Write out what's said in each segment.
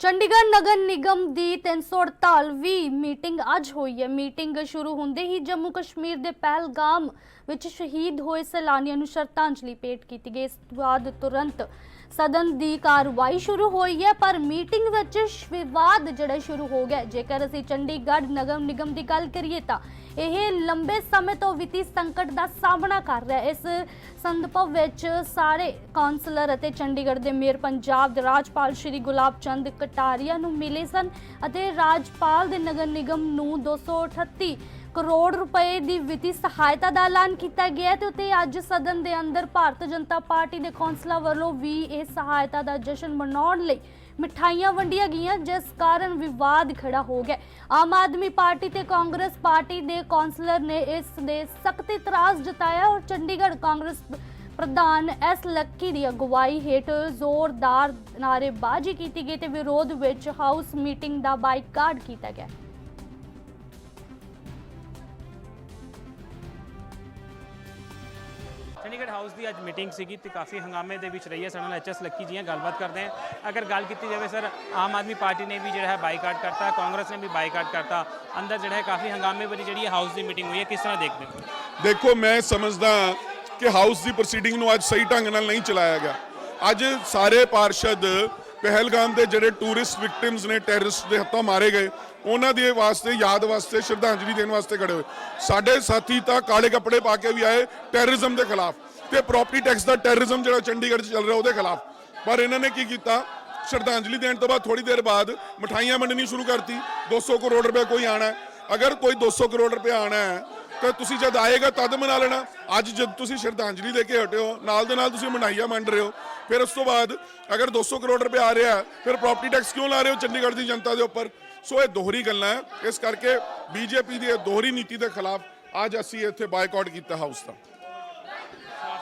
ਚੰਡੀਗੜ੍ਹ ਨਗਰ ਨਿਗਮ ਦੀ 348ਵੀਂ meeting ਅੱਜ ਹੋਈ ਹੈ। ਮੀਟਿੰਗ ਸ਼ੁਰੂ ਹੁੰਦੇ ਹੀ ਜੰਮੂ ਕਸ਼ਮੀਰ ਦੇ ਪਹਿਲਗਾਮ ਵਿੱਚ ਸ਼ਹੀਦ ਹੋਏ ਸੈਲਾਨੀਆਂ ਨੂੰ ਸ਼ਰਧਾਂਜਲੀ ਭੇਟ ਕੀਤੀ ਗਈ। ਇਸ ਤੋਂ ਬਾਅਦ ਤੁਰੰਤ ਸਦਨ ਦੀ ਕਾਰਵਾਈ ਸ਼ੁਰੂ ਹੋਈ ਹੈ, ਪਰ ਮੀਟਿੰਗ ਵਿੱਚ ਵਿਵਾਦ ਜਿਹੜਾ ਸ਼ੁਰੂ ਹੋ ਗਿਆ ਜੇਕਰ ਅਸੀਂ ਚੰਡੀਗੜ੍ਹ ਨਗਰ ਨਿਗਮ ਦੀ ਗੱਲ ਕਰੀਏ ਤਾਂ ਇਹ ਲੰਬੇ ਸਮੇਂ ਤੋਂ ਵਿੱਤੀ ਸੰਕਟ ਦਾ ਸਾਹਮਣਾ ਕਰ ਰਿਹਾ ਹੈ। ਇਸ ਸੰਦਭਵ ਵਿੱਚ ਸਾਰੇ ਕਾਉਂਸਲਰ ਅਤੇ ਚੰਡੀਗੜ੍ਹ ਦੇ ਮੇਅਰ ਪੰਜਾਬ ਦੇ ਰਾਜਪਾਲ ਸ਼੍ਰੀ ਗੁਲਾਬ ਚੰਦ ਕਟਾਰੀਆ ਨੂੰ ਮਿਲੇ ਸਨ ਅਤੇ ਰਾਜਪਾਲ ਦੇ ਨਗਰ ਨਿਗਮ ਨੂੰ 238 ਕਰੋੜ ਰੁਪਏ ਦੀ ਵਿੱਤੀ ਸਹਾਇਤਾ ਦਾ ਐਲਾਨ ਕੀਤਾ ਗਿਆ ਹੈ ਤੇ ਉੱਤੇ ਅੱਜ ਸਦਨ ਦੇ ਅੰਦਰ ਭਾਰਤ ਜਨਤਾ ਪਾਰਟੀ ਦੇ ਕੌਂਸਲਰ ਵੱਲੋਂ ਵੀ ਇਹ ਸਹਾਇਤਾ ਦਾ ਜਸ਼ਨ ਮਨਾਉਣ ਲਈ ਮਿਠਾਈਆਂ ਵੰਡੀਆਂ ਗਈਆਂ, ਜਿਸ ਕਾਰਨ ਵਿਵਾਦ ਖੜਾ ਹੋ ਗਿਆ। ਆਮ ਆਦਮੀ ਪਾਰਟੀ ਤੇ ਕਾਂਗਰਸ ਪਾਰਟੀ ਦੇ ਕੌਂਸਲਰ ਨੇ ਇਸ ਦੇ ਸਖਤ ਇਤਰਾਜ਼ ਜਤਾਇਆ ਔਰ ਚੰਡੀਗੜ੍ਹ ਕਾਂਗਰਸ ਪ੍ਰਧਾਨ ਐਸ ਲੱਕੀ ਦੀ ਅਗਵਾਈ ਹੇਠ ਜ਼ੋਰਦਾਰ ਨਾਅਰੇਬਾਜ਼ੀ ਕੀਤੀ ਗਈ ਤੇ ਵਿਰੋਧ ਵਿੱਚ ਹਾਊਸ ਮੀਟਿੰਗ ਦਾ ਬਾਈਕਾਟ ਕੀਤਾ ਗਿਆ। ਚੰਡੀਗੜ੍ਹ ਹਾਊਸ ਦੀ ਅੱਜ ਮੀਟਿੰਗ ਸੀਗੀ ਤੇ ਕਾਫੀ ਹੰਗਾਮੇ ਦੇ ਵਿੱਚ ਰਹੀ ਹੈ। ਸਾਡੇ ਨਾਲ ਐਚਐਸ ਲੱਕੀ ਜੀ ਹੈ, ਗੱਲਬਾਤ ਕਰਦੇ ਹਾਂ। ਅਗਰ ਗੱਲ ਕੀਤੀ ਜਾਵੇ ਸਰ, ਆਮ ਆਦਮੀ ਪਾਰਟੀ ਨੇ ਵੀ ਜਿਹੜਾ ਹੈ ਬਾਈਕਾਟ ਕਰਤਾ, ਕਾਂਗਰਸ ਨੇ ਵੀ ਬਾਈਕਾਟ ਕਰਤਾ। ਅੰਦਰ ਜਿਹੜਾ ਹੈ ਕਾਫੀ ਹੰਗਾਮੇ ਵਾਲੀ ਜਿਹੜੀ ਹੈ ਹਾਊਸ ਦੀ ਮੀਟਿੰਗ ਹੋਈ ਹੈ, ਕਿਸ ਤਰ੍ਹਾਂ ਦੇਖਦੇ ਹੋ? ਦੇਖੋ, ਮੈਂ ਸਮਝਦਾ ਕਿ ਹਾਊਸ ਦੀ ਪ੍ਰੋਸੀਡਿੰਗ ਨੂੰ ਅੱਜ ਸਹੀ ਢੰਗ ਨਾਲ ਨਹੀਂ ਚਲਾਇਆ ਗਿਆ। ਅੱਜ ਸਾਰੇ ਪਾਰਸ਼ਦ ਪਹਿਲਗਾਮ ਦੇ ਜਿਹੜੇ ਟੂਰਿਸਟ ਵਿਕਟਿਮਸ ਨੇ ਟੈਰਰਿਸਟ ਦੇ ਹੱਥੋਂ ਮਾਰੇ ਗਏ, ਉਹਨਾਂ ਦੇ ਵਾਸਤੇ, ਯਾਦ ਵਾਸਤੇ, ਸ਼ਰਧਾਂਜਲੀ ਦੇਣ ਵਾਸਤੇ ਖੜੇ ਹੋਏ। ਸਾਡੇ ਸਾਥੀ ਤਾਂ ਕਾਲੇ ਕੱਪੜੇ ਪਾ ਕੇ ਵੀ ਆਏ ਟੈਰਰਿਜ਼ਮ ਦੇ ਖਿਲਾਫ ਤੇ ਪ੍ਰਾਪਰਟੀ ਟੈਕਸ ਦਾ ਟੈਰਰਿਜ਼ਮ ਜਿਹੜਾ ਚੰਡੀਗੜ੍ਹ 'ਚ ਚੱਲ ਰਿਹਾ ਉਹਦੇ ਖਿਲਾਫ। ਪਰ ਇਹਨਾਂ ਨੇ ਕੀ ਕੀਤਾ? ਸ਼ਰਧਾਂਜਲੀ ਦੇਣ ਤੋਂ ਬਾਅਦ ਥੋੜੀ ਦੇਰ ਬਾਅਦ ਮਠਾਈਆਂ ਵੰਡਣੀ ਸ਼ੁਰੂ ਕਰਤੀ। 200 ਕਰੋੜ ਰੁਪਏ ਕੋਈ ਆਣਾ ਅਗਰ ਕੋਈ 200 ਕਰੋੜ ਰੁਪਏ ਆਣਾ ਹੈ ਤਾਂ ਤੁਸੀਂ ਜਦ ਆਏਗਾ ਤਦ ਮਨਾ ਲੈਣਾ। ਅੱਜ ਜਦ ਤੁਸੀਂ ਸ਼ਰਧਾਂਜਲੀ ਦੇ ਕੇ ਹਟੇ ਹੋ, ਨਾਲ ਦੇ ਨਾਲ ਤੁਸੀਂ ਮਨਾਈਆ ਵੰਡ ਰਹੇ ਹੋ। ਫਿਰ ਉਸ ਤੋਂ ਬਾਅਦ ਅਗਰ 200 ਕਰੋੜ ਰੁਪਏ ਆ ਰਿਹਾ ਫਿਰ ਪ੍ਰਾਪਰਟੀ ਟੈਕਸ ਕਿਉਂ ਲਾ ਰਹੇ ਹੋ ਚੰਡੀਗੜ੍ਹ ਦੀ ਜਨਤਾ ਦੇ ਉੱਪਰ? ਸੋ ਇਹ ਦੋਹਰੀ ਗੱਲਾਂ ਹੈ। ਇਸ ਕਰਕੇ ਬੀਜੇਪੀ ਦੀ ਇਹ ਦੋਹਰੀ ਨੀਤੀ ਦੇ ਖਿਲਾਫ ਅੱਜ ਅਸੀਂ ਇੱਥੇ ਬਾਈਕਾਟ ਕੀਤਾ ਹਾਊਸ ਦਾ।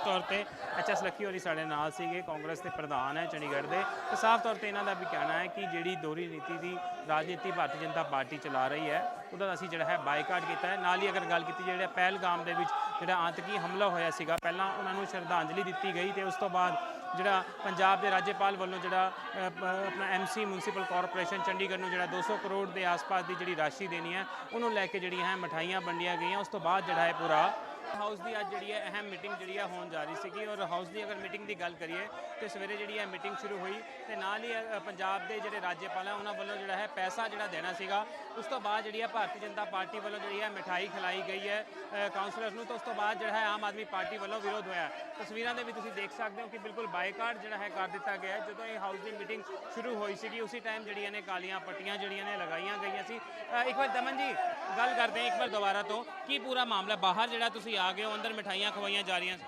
ਤੌਰ ਤੇ ਐਚਐਸ ਲੱਖੀ ਹੋਰੀ ਸਾਡੇ ਨਾਲ ਸੀਗੇ ਕਾਂਗਰਸ ਦੇ ਪ੍ਰਧਾਨ ਹੈ ਚੰਡੀਗੜ੍ਹ ਦੇ। ਤੇ ਸਾਫ਼ ਤੌਰ ਤੇ ਇਹਨਾਂ ਦਾ ਵੀ ਕਹਿਣਾ ਹੈ ਕਿ ਜਿਹੜੀ ਦੋਹਰੀ ਨੀਤੀ ਦੀ ਰਾਜਨੀਤੀ ਭਾਰਤੀ ਜਨਤਾ ਪਾਰਟੀ ਚਲਾ ਰਹੀ ਹੈ ਉਹਦਾ ਅਸੀਂ ਜਿਹੜਾ ਹੈ ਬਾਈਕਾਟ ਕੀਤਾ ਹੈ। ਨਾਲ ਹੀ ਅਗਰ ਗੱਲ ਕੀਤੀ ਜਿਹੜਾ ਪਹਿਲਗਾਮ ਦੇ ਵਿੱਚ ਜਿਹੜਾ ਆਤੰਕੀ ਹਮਲਾ ਹੋਇਆ ਸੀਗਾ ਪਹਿਲਾਂ ਉਹਨਾਂ ਨੂੰ ਸ਼ਰਧਾਂਜਲੀ ਦਿੱਤੀ ਗਈ ਤੇ ਉਸ ਤੋਂ ਬਾਅਦ ਜਿਹੜਾ ਪੰਜਾਬ ਦੇ ਰਾਜਪਾਲ ਵੱਲੋਂ ਜਿਹੜਾ ਅ, ਪ- ਆਪਣਾ ਐਮਸੀ ਮਿਊਨਿਸਪਲ ਕਾਰਪੋਰੇਸ਼ਨ ਚੰਡੀਗੜ੍ਹ ਨੂੰ ਜਿਹੜਾ 200 ਕਰੋੜ ਦੇ ਆਸ-ਪਾਸ ਦੀ ਜਿਹੜੀ ਰਾਸ਼ੀ ਦੇਣੀ ਹੈ ਉਹਨੂੰ ਲੈ ਕੇ ਜਿਹੜੀਆਂ ਹੈ ਮਠਾਈਆਂ ਵੰਡੀਆਂ ਗਈਆਂ। ਉਸ ਤੋਂ ਬਾਅਦ ਜਿਹੜਾ ਹੈ ਪੂਰਾ ਹਾਊਸ ਦੀ ਅੱਜ ਜਿਹੜੀ ਹੈ ਅਹਿਮ ਮੀਟਿੰਗ ਜਿਹੜੀ ਹੈ ਹੋਣ ਜਾ ਰਹੀ ਸੀਗੀ ਔਰ ਹਾਊਸ ਦੀ ਅਗਰ ਮੀਟਿੰਗ ਦੀ ਗੱਲ ਕਰੀਏ ਤੇ ਸਵੇਰੇ ਜਿਹੜੀ ਹੈ ਮੀਟਿੰਗ ਸ਼ੁਰੂ ਹੋਈ ਤੇ ਨਾਲ ਹੀ ਅ, ਪੰਜਾਬ ਦੇ ਜਿਹੜੇ ਰਾਜਪਾਲ ਹੈ ਉਹਨਾਂ ਵੱਲੋਂ ਜਿਹੜਾ ਹੈ ਪੈਸਾ ਜਿਹੜਾ ਦੇਣਾ ਸੀਗਾ ਉਸ ਤੋਂ ਬਾਅਦ ਜਿਹੜੀ ਹੈ ਭਾਰਤੀ ਜਨਤਾ ਪਾਰਟੀ ਵੱਲੋਂ ਜਿਹੜੀ ਹੈ ਮਿਠਾਈ ਖਿਲਾਈ ਗਈ ਹੈ ਅ, ਕਾਉਂਸਲਰ ਨੂੰ ਤਾਂ ਉਸ ਤੋਂ ਬਾਅਦ ਜਿਹੜਾ ਹੈ ਆਮ ਆਦਮੀ ਪਾਰਟੀ ਵੱਲੋਂ ਵਿਰੋਧ ਹੋਇਆ। ਤਸਵੀਰਾਂ ਦੇ ਵੀ ਤੁਸੀਂ ਦੇਖ ਸਕਦੇ ਹੋ ਕਿ ਬਿਲਕੁਲ ਬਾਈਕਾਟ ਜਿਹੜਾ ਹੈ ਕਰ ਦਿੱਤਾ ਗਿਆ ਹੈ। ਜਦੋਂ ਇਹ ਹਾਊਸ ਦੀ ਮੀਟਿੰਗ ਸ਼ੁਰੂ ਹੋਈ ਸੀਗੀ ਉਸੇ ਟਾਈਮ ਜਿਹੜੀਆਂ ਨੇ ਕਾਲੀਆਂ ਪੱਟੀਆਂ ਜਿਹੜੀਆਂ ਨੇ ਲਗਾਈਆਂ ਸੀ ਇੱਕ ਵਾਰ ਦਮਨ ਜੀ ਗੱਲ ਕਰਦੇ ਹਾਂ ਇੱਕ ਵਾਰ ਦੁਬਾਰਾ ਤੋਂ। ਕੀ ਪੂਰਾ ਮਾਮਲਾ? ਬਾਹਰ ਜਿਹੜਾ ਤੁਸੀਂ ਆ ਗਏ ਹੋ, ਅੰਦਰ ਮਿਠਾਈਆਂ ਖਵਾਈਆਂ ਜਾ ਰਹੀਆਂ ਸੀ।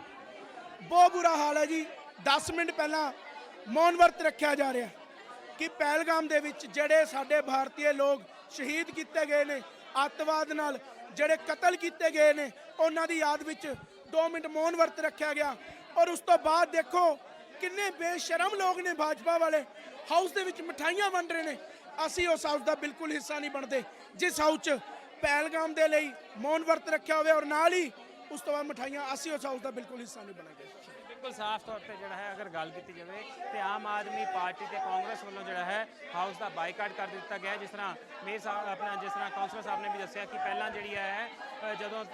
ਬਹੁਤ ਬੁਰਾ ਹਾਲ ਹੈ ਜੀ। 10 ਮਿੰਟ ਪਹਿਲਾਂ ਮੌਨ ਵਰਤ ਰੱਖਿਆ ਜਾ ਰਿਹਾ। ਕਿ ਪਹਿਲਗਾਮ ਦੇ ਵਿੱਚ ਜਿਹੜੇ ਸਾਡੇ ਭਾਰਤੀ ਲੋਕ ਸ਼ਹੀਦ ਕੀਤੇ ਗਏ ਨੇ, ਅੱਤਵਾਦ ਨਾਲ ਜਿਹੜੇ ਕਤਲ ਕੀਤੇ ਗਏ ਨੇ, ਉਹਨਾਂ ਦੀ ਯਾਦ ਵਿੱਚ 2 ਮਿੰਟ ਮੌਨ ਵਰਤ ਰੱਖਿਆ ਗਿਆ। ਔਰ ਉਸ ਤੋਂ ਬਾਅਦ ਦੇਖੋ ਕਿੰਨੇ ਬੇਸ਼ਰਮ ਲੋਕ ਨੇ ਭਾਜਪਾ ਵਾਲੇ। ਹਾਊਸ ਦੇ ਵਿੱਚ ਮਠਾਈਆਂ ਵੰਡ ਰਹੇ ਨੇ। ਅਸੀਂ ਉਸ ਹਾਊਸ ਦਾ ਬਿਲਕੁਲ ਹਿੱਸਾ ਨਹੀਂ ਬਣਦੇ। ਜਿਸ ਹਾਊਸ 'ਚ ਪਹਿਲਗਾਮ ਦੇ ਲਈ ਮੌਨ ਵਰਤ ਰੱਖਿਆ ਹੋਵੇ ਔਰ ਨਾਲ ਹੀ ਉਸ ਤੋਂ ਬਾਅਦ ਮਠਾਈਆਂ ਅਸੀਂ ਉਸ ਹਾਊਸ ਦਾ ਬਿਲਕੁਲ ਹਿੱਸਾ ਨਹੀਂ ਬਣਾਂਗੇ। ਬਿਲਕੁਲ ਸਾਫ਼ ਤੌਰ ਤੇ ਜਿਹੜਾ ਹੈ, ਅਗਰ ਗੱਲ ਕੀਤੀ ਜਾਵੇ ਤੇ ਆਮ ਆਦਮੀ ਪਾਰਟੀ ਤੇ ਕਾਂਗਰਸ ਵੱਲੋਂ ਜਿਹੜਾ ਹੈ, ਹਾਊਸ ਦਾ ਬਾਈਕਾਟ ਕਰ ਦਿੱਤਾ ਗਿਆ ਜਿਸ ਤਰ੍ਹਾਂ ਮੇਰ ਸਾਹਿਬ, ਆਪਣਾ ਜਿਸ ਤਰ੍ਹਾਂ ਕਾਉਂਸਲਰ ਸਾਹਿਬ ਨੇ ਵੀ ਦੱਸਿਆ ਕਿ ਪਹਿਲਾਂ ਜਿਹੜੀ ਹੈ ਜਦੋਂ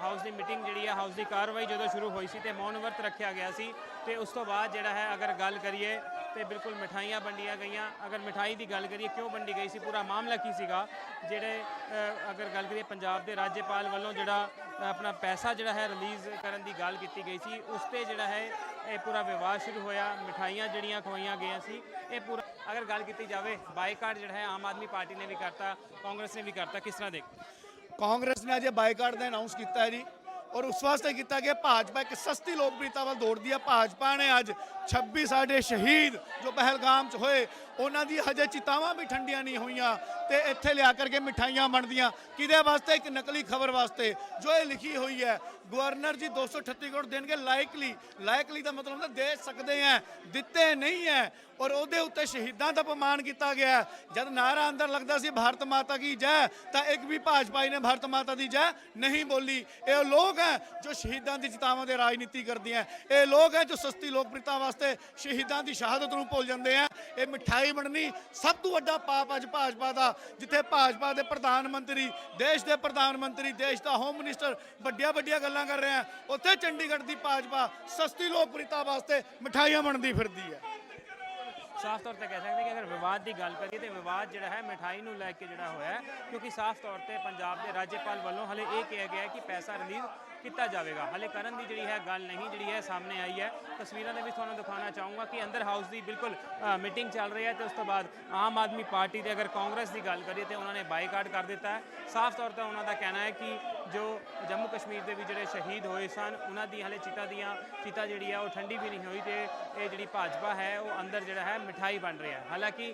ਹਾਊਸ ਦੀ ਮੀਟਿੰਗ ਜਿਹੜੀ ਹੈ, ਹਾਊਸ ਦੀ ਕਾਰਵਾਈ ਜਦੋਂ ਸ਼ੁਰੂ ਹੋਈ ਸੀ ਤੇ ਮੌਨ ਵਰਤ ਰੱਖਿਆ ਗਿਆ ਸੀ ਤੇ ਉਸ ਤੋਂ ਬਾਅਦ ਜਿਹੜਾ ਹੈ, ਅਗਰ ਗੱਲ ਕਰੀਏ ਤੇ ਬਿਲਕੁਲ ਮਿਠਾਈਆਂ ਵੰਡੀਆਂ ਗਈਆਂ। ਅਗਰ ਮਿਠਾਈ ਦੀ ਗੱਲ ਕਰੀਏ, ਕਿਉਂ ਵੰਡੀ ਗਈ ਸੀ, ਪੂਰਾ ਮਾਮਲਾ ਕੀ ਸੀਗਾ? ਜਿਹੜੇ ਅਗਰ ਗੱਲ ਕਰੀਏ ਪੰਜਾਬ ਦੇ ਰਾਜਪਾਲ ਵੱਲੋਂ ਜਿਹੜਾ ਆਪਣਾ ਪੈਸਾ ਜਿਹੜਾ ਹੈ ਰਿਲੀਜ਼ ਕਰਨ ਦੀ ਗੱਲ ਕੀਤੀ ਗਈ ਸੀ, ਉਸ ਤੇ ਜਿਹੜਾ ਹੈ, ਇਹ ਪੂਰਾ ਵਿਵਾਦ ਸ਼ੁਰੂ ਹੋਇਆ, ਮਿਠਾਈਆਂ ਜਿਹੜੀਆਂ ਖਵਾਈਆਂ ਗਈਆਂ ਸੀ, ਇਹ ਪੂਰਾ ਅਗਰ ਗੱਲ ਕੀਤੀ ਜਾਵੇ, ਬਾਈਕਾਟ ਜਿਹੜਾ ਹੈ, ਆਮ ਆਦਮੀ ਪਾਰਟੀ ਨੇ ਵੀ ਕਰਤਾ, ਕਾਂਗਰਸ ਨੇ ਵੀ ਕਰਤਾ, ਕਿਸ ਤਰ੍ਹਾਂ ਦੇਖ ਕਾਂਗਰਸ ਨੇ ਅਜੇ ਬਾਈਕਾਟ ਦਾ ਅਨਾਉਂਸ ਕੀਤਾ ਹੈ ਜੀ। ਔਰ ਉਸ ਵਾਸਤੇ ਕੀਤਾ ਕਿ ਭਾਜਪਾ ਇੱਕ ਸਸਤੀ ਲੋਕਪ੍ਰਿਯਤਾ ਵੱਲ ਦੌੜਦੀ ਹੈ ਭਾਜਪਾ ਨੇ ਅੱਜ 26 ਸਾਡੇ ਸ਼ਹੀਦ ਜੋ ਪਹਿਲਗਾਮ 'ਚ ਹੋਏ, ਉਹਨਾਂ ਦੀ ਹਜੇ ਚਿਤਾਵਾਂ ਵੀ ਠੰਡੀਆਂ ਨਹੀਂ ਹੋਈਆਂ ਤੇ ਇੱਥੇ ਲਿਆ ਕਰਕੇ ਮਿਠਾਈਆਂ ਬਣਦੀਆਂ। ਕਿਹਦੇ ਵਾਸਤੇ? ਇੱਕ ਨਕਲੀ ਖਬਰ ਵਾਸਤੇ, ਜੋ ਇਹ ਲਿਖੀ ਹੋਈ ਹੈ। ਗਵਰਨਰ ਜੀ 238 ਕਰੋੜ ਦੇਣਗੇ ਲਾਇਕਲੀ। ਲਾਇਕਲੀ ਦਾ ਮਤਲਬ ਹੁੰਦਾ ਦੇ ਸਕਦੇ ਹੈ ਦਿੱਤੇ ਨਹੀਂ ਹੈ ਔਰ ਉਹਦੇ ਉੱਤੇ ਸ਼ਹੀਦਾਂ ਦਾ ਅਪਮਾਨ ਕੀਤਾ ਗਿਆ ਜਦ ਨਾਰਾ ਅੰਦਰ ਲੱਗਦਾ ਸੀ, ਭਾਰਤ ਮਾਤਾ ਕੀ ਜੈ? ਤਾਂ ਇੱਕ ਵੀ ਭਾਜਪਾਈ ਨੇ ਭਾਰਤ ਮਾਤਾ ਦੀ ਜੈ ਨਹੀਂ ਬੋਲੀ। ਇਹ ਲੋਕ ਲੋਕ ਹੈ ਜੋ ਸ਼ਹੀਦਾਂ ਦੀ ਚਿਤਾਵਾਂ ਦੇ ਰਾਜਨੀਤੀ ਕਰਦੀਆਂ ਇਹ ਲੋਕ ਹੈ ਜੋ ਸਸਤੀ ਲੋਕਪ੍ਰਿਯਤਾ ਵਾਸਤੇ ਸ਼ਹੀਦਾਂ ਦੀ ਸ਼ਹਾਦਤ ਨੂੰ ਭੁੱਲ ਜਾਂਦੇ ਆ। ਇਹ ਮਿਠਾਈ ਬਣਨੀ ਸਭ ਤੋਂ ਵੱਡਾ ਪਾਪ ਅੱਜ ਭਾਜਪਾ ਦਾ, ਜਿੱਥੇ ਭਾਜਪਾ ਦੇ ਪ੍ਰਧਾਨ ਮੰਤਰੀ, ਦੇਸ਼ ਦੇ ਪ੍ਰਧਾਨ ਮੰਤਰੀ, ਦੇਸ਼ ਦਾ ਹੋਮ ਮਿਨਿਸਟਰ ਵੱਡੀਆਂ ਵੱਡੀਆਂ ਗੱਲਾਂ ਕਰ ਰਹੇ ਆ। ਉੱਥੇ ਚੰਡੀਗੜ੍ਹ ਦੀ ਭਾਜਪਾ ਸਸਤੀ ਲੋਕਪ੍ਰਿਯਤਾ ਵਾਸਤੇ ਮਿਠਾਈਆਂ ਬਣਦੀ ਫਿਰਦੀ ਹੈ। ਸਾਫ਼ ਤੌਰ ਤੇ ਕਹਿ ਸਕਦੇ ਕਿ ਅਗਰ ਵਿਵਾਦ ਦੀ ਗੱਲ ਕਰੀਏ ਤੇ ਵਿਵਾਦ ਜਿਹੜਾ ਹੈ ਮਠਾਈ ਨੂੰ ਲੈ ਕੇ ਜਿਹੜਾ ਹੋਇਆ ਕਿਉਂਕਿ ਸਾਫ਼ ਤੌਰ ਤੇ ਪੰਜਾਬ ਦੇ ਰਾਜਪਾਲ ਵੱਲੋਂ ਹਲੇ ਇਹ ਕਿਹਾ ਗਿਆ ਕਿ ਪੈਸਾ ਰਿਲੀਜ਼ ਕੀਤਾ ਜਾਵੇਗਾ। ਹਲੇ ਕਰਨ ਦੀ ਜਿਹੜੀ ਹੈ ਗੱਲ ਨਹੀਂ, ਜਿਹੜੀ ਹੈ ਸਾਹਮਣੇ ਆਈ ਹੈ। ਤਸਵੀਰਾਂ ਦੇ ਵਿੱਚ ਤੁਹਾਨੂੰ ਦਿਖਾਉਣਾ ਚਾਹੂੰਗਾ ਕਿ ਅੰਦਰ ਹਾਊਸ ਦੀ ਬਿਲਕੁਲ ਮੀਟਿੰਗ ਚੱਲ ਰਹੀ ਹੈ ਤੇ ਉਸ ਤੋਂ ਬਾਅਦ ਆਮ ਆਦਮੀ ਪਾਰਟੀ ਤੇ ਅਗਰ ਕਾਂਗਰਸ ਦੀ ਗੱਲ ਕਰੀਏ ਤੇ ਉਹਨਾਂ ਨੇ ਬਾਈਕਾਟ ਕਰ ਦਿੱਤਾ ਹੈ। ਸਾਫ਼ ਤੌਰ ਤੇ ਉਹਨਾਂ ਦਾ ਕਹਿਣਾ ਹੈ ਕਿ ਜੋ ਜੰਮੂ ਕਸ਼ਮੀਰ ਦੇ ਵਿੱਚ ਜਿਹੜੇ ਸ਼ਹੀਦ ਹੋਏ ਸਨ, ਉਹਨਾਂ ਦੀ ਹਲੇ ਚਿਤਾ ਦੀਆਂ, ਚਿਤਾ ਜਿਹੜੀ ਆ ਉਹ ਠੰਡੀ ਵੀ ਨਹੀਂ ਹੋਈ ਤੇ ਇਹ ਜਿਹੜੀ ਭਾਜਪਾ ਹੈ, ਉਹ ਅੰਦਰ ਜਿਹੜਾ ਹੈ ਮਿਠਾਈ ਬਣ ਰਿਹਾ ਹੈ। ਹਾਲਾਂਕਿ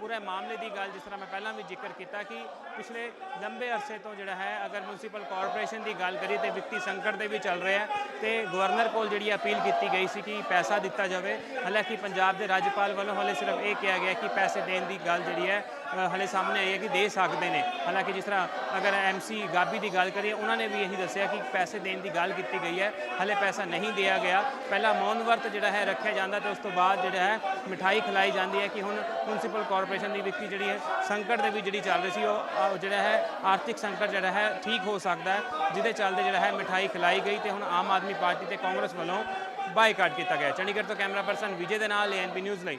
ਪੂਰੇ ਮਾਮਲੇ ਦੀ ਗੱਲ, ਜਿਸ ਤਰ੍ਹਾਂ ਮੈਂ ਪਹਿਲਾਂ ਵੀ ਜ਼ਿਕਰ ਕੀਤਾ ਕਿ ਪਿਛਲੇ ਲੰਬੇ ਅਰਸੇ ਤੋਂ ਜਿਹੜਾ ਹੈ, ਅਗਰ ਮਿਊਨਿਸਪਲ ਕਾਰਪੋਰੇਸ਼ਨ ਦੀ ਗੱਲ ਕਰੀਏ ਤੇ ਵਿੱਤੀ ਸੰਕਟ ਦੇ ਵੀ ਚੱਲ ਰਿਹਾ ਹੈ ਤੇ ਗਵਰਨਰ ਕੋਲ ਜਿਹੜੀ ਅਪੀਲ ਕੀਤੀ ਗਈ ਸੀ ਕਿ ਪੈਸਾ ਦਿੱਤਾ ਜਾਵੇ। ਹਾਲਾਂਕਿ ਪੰਜਾਬ ਦੇ ਰਾਜਪਾਲ ਵੱਲੋਂ ਹਲੇ ਸਿਰਫ ਇਹ ਕਿਹਾ ਗਿਆ ਕਿ ਪੈਸੇ ਦੇਣ ਦੀ ਗੱਲ ਜਿਹੜੀ ਹੈ ਹਲੇ ਸਾਹਮਣੇ ਆਈ ਹੈ ਕਿ ਦੇ ਸਕਦੇ ਨੇ। ਹਾਲਾਂਕਿ ਜਿਸ ਤਰ੍ਹਾਂ ਅਗਰ ਐਮਸੀ ਗਾਬੀ ਦੀ ਗੱਲ ਕਰੀਏ, ਉਹਨਾਂ ਨੇ ਵੀ ਇਹੀ ਦੱਸਿਆ ਕਿ ਪੈਸੇ ਦੇਣ ਦੀ ਗੱਲ ਕੀਤੀ ਗਈ ਹੈ। ਹਲੇ ਪੈਸਾ ਨਹੀਂ ਦਿਆ ਗਿਆ। ਪਹਿਲਾਂ ਮੌਨ ਵਰਤ ਜਿਹੜਾ ਹੈ ਰੱਖਿਆ ਜਾਂਦਾ ਤੇ ਉਸ ਤੋਂ ਬਾਅਦ ਜਿਹੜਾ ਹੈ ਮਿਠਾਈ ਖਿਲਾਈ ਜਾਂਦੀ ਹੈ ਕਿ ਹੁਣ ਮਿਊਨਿਸਪਲ ਕਾਰਪੋਰੇਸ਼ਨ ਦੀ ਵਿੱਤੀ ਜਿਹੜੀ ਹੈ ਸੰਕਟ ਦੇ ਵਿੱਚ ਜਿਹੜੀ ਚੱਲ ਰਹੀ ਸੀ, ਉਹ ਜਿਹੜਾ ਹੈ ਆਰਥਿਕ ਸੰਕਟ ਜਿਹੜਾ ਹੈ ਠੀਕ ਹੋ ਸਕਦਾ ਹੈ, ਜਿਹਦੇ ਚੱਲਦੇ ਜਿਹੜਾ ਹੈ ਮਿਠਾਈ ਖਿਲਾਈ ਗਈ ਤੇ ਹੁਣ ਆਮ ਆਦਮੀ ਪਾਰਟੀ ਤੇ ਕਾਂਗਰਸ ਵੱਲੋਂ ਬਾਈਕਾਟ ਕੀਤਾ ਗਿਆ। ਚੰਡੀਗੜ੍ਹ ਤੋਂ ਕੈਮਰਾ ਪਰਸਨ ਵਿਜੇ ਦੇ ਨਾਲ ਐਨਪੀ ਨਿਊਜ਼ ਲਈ।